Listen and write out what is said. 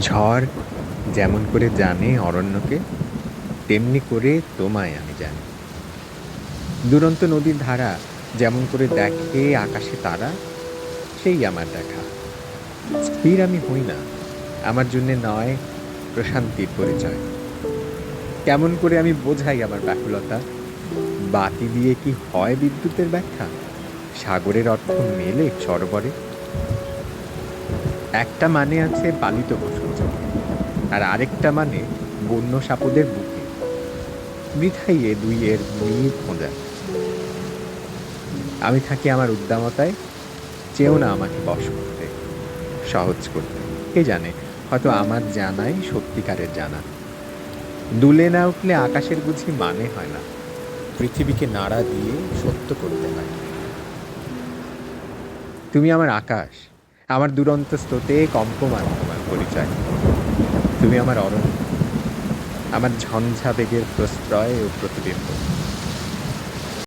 ঝড় যেমন করে জানে অরণ্যকে, তেমনি করে তোমায় আমি জানি। দুরন্ত নদীর ধারা যেমন করে দেখে আকাশে তারা, সেই আমার দেখা। স্থির আমি হই না, আমার জন্যে নয় প্রশান্তির পরিচয়। কেমন করে আমি বোঝাই আমার ব্যাকুলতা? বাতি দিয়ে কি হয় বিদ্যুতের ব্যাখ্যা? সাগরের অর্থ মেলে সরোবরে? একটা মানে আছে পালিত চোখে আর আরেকটা মানে বন্য সাপদের বুকে। বৃথাই এ দুই এর মিল খোঁজা। আমি থাকি আমার উদ্দামতায় চেয়েও না আমাকে বশ করতে, সহজ করতে। কে জানে, হয়তো আমার জানাই সত্যিকারের জানা। দুলে না উঠলে আকাশের বুঝি মানে হয় না। পৃথিবীকে নাড়া দিয়ে সত্য করতে হয়। তুমি আমার আকাশ আমার দুরন্ত স্রোতে কম্পমান, তোমার পরিচয়। তুমি আমার অরণ্য, আমার ঝঞ্ঝা বেগের প্রশ্রয় ও প্রতিবিম্ব।